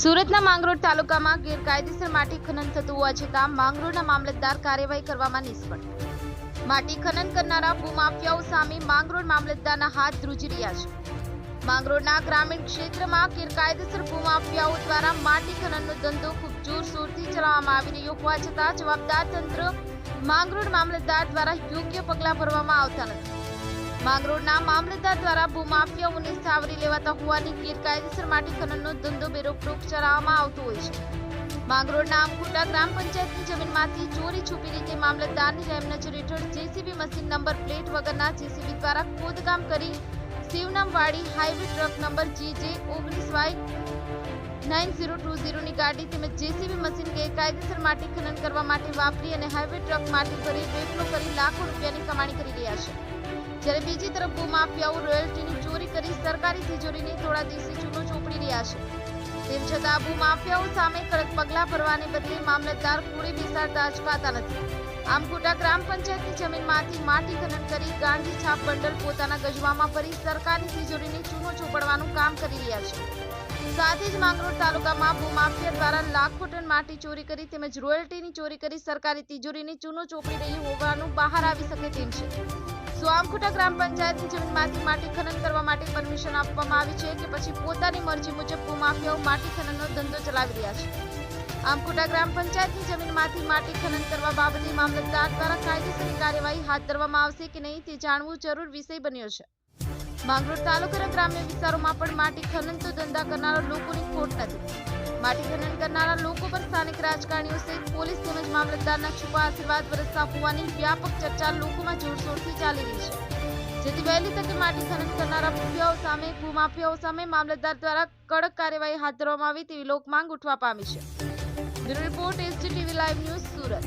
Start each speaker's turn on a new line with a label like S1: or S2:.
S1: સુરતના માંગરોળ તાલુકામાં ગેરકાયદેસર માટી ખનન થતું હોવા છતાં માંગરોળના મામલતદાર કાર્યવાહી કરવામાં નિષ્ફળ. માટી ખનન કરનારા ભૂમાફિયાઓ સામે માંગરોળ મામલતદારના હાથ ધ્રુજી રહ્યા છે. માંગરોળના ગ્રામીણ ક્ષેત્રમાં ગેરકાયદેસર ભૂમાફિયાઓ દ્વારા માટી ખનનનો ધંધો ખૂબ જોરશોરથી ચલાવવામાં આવી રહ્યો હોવા છતાં જવાબદાર તંત્ર માંગરોળ મામલતદાર દ્વારા યોગ્ય પગલાં ભરવામાં આવતા નથી. માંગરોળના મામલતદાર દ્વારા ભૂમાફિયાઓને સાવરી લેવાતા હોવાની ગેરકાયદેસર માટી ખનનનો ધંધો બેરોકટોક ચલાવવામાં આવતો હોય છે. માંગરોળના આમખોટા ગ્રામ પંચાયતની જમીનમાંથી ચોરી છુપી રીતે મામલતદારની રહેમ નજર હેઠળ જેસીબી મશીન નંબર પ્લેટ વગરના જેસીબી દ્વારા ખોદકામ કરી Shivnamwadi highway truck number GJ ઓગણીસ વાય નાઇન ઝીરો ટુ ઝીરોની ગાડી તેમજ જેસીબી મશીન ગેરકાયદેસર માટી ખનન કરવા માટે વાપરી અને હાઈવે ટ્રક માટી ભરી વેપલો કરી લાખો રૂપિયાની કમાણી કરી રહ્યા છે. જ્યારે બીજી તરફ ભૂમાફિયાઓ રોયલ્ટીની ચોરી કરી સરકારી તિજોરીની થોડા દિવસે ચૂનો ચોપડી રહ્યા છે. તેમ છતાં ભૂમાફિયાઓ સામે કડક પગલાં ભરવાને બદલે મામલતદાર કોળી બેસાડતા અચકાતા નથી. આમ ખોટા ગ્રામ પંચાયતની જમીનમાંથી માટી ખનન કરી ગાંધી છાપ બંડલ પોતાના ગજવામાં ભરી સરકારી તિજોરીની ચૂનો ચોપડવાનું કામ કરી રહ્યા છે. સાથે જ માંગરોળ તાલુકામાં ભૂમાફિયા દ્વારા લાખો ટન માટી ચોરી કરી તેમજ રોયલ્ટીની ચોરી કરી સરકારી તિજોરીની ચૂનો ચોપડી રહી હોવાનું બહાર આવી શકે તેમ છે. શું આમખોટા ગ્રામ પંચાયતની જમીનમાંથી માટી ખનન કરવા માટે પરમિશન આપવામાં આવી છે કે પછી પોતાની મરજી મુજબ ભૂમાફિયાઓ માટી ખનનનો ધંધો ચલાવી રહ્યા છે. આમખોટા ગ્રામ પંચાયતની જમીનમાંથી માટી ખનન કરવા બાબતે મામલતદાર દ્વારા કાયદેસરની કાર્યવાહી હાથ ધરવામાં આવશે કે નહીં તે જાણવું જરૂર વિષય બન્યો છે. માંગરોળ તાલુકાના ગ્રામ્ય વિસ્તારોમાં પણ માટી ખનન તો ધંધા કરનારા લોકોની ખોટ નથી. માટી ખનન કરનારા લોકો પર સ્થાનિક રાજકારણીઓ સહિત પોલીસ તેમજ મામલતદારના છુપા આશીર્વાદ વરસતા હોવાની વ્યાપક ચર્ચા લોકોમાં જોરશોરથી ચાલી રહી છે. જેથી વહેલી તકે માટી ખનન કરનારા માફિયાઓ સામે, ભૂમાફિયાઓ સામે મામલતદાર દ્વારા કડક કાર્યવાહી હાથ ધરવામાં આવી તેવી લોક માંગ ઉઠવા પામી છે. Bureau report SG TV live news Surat.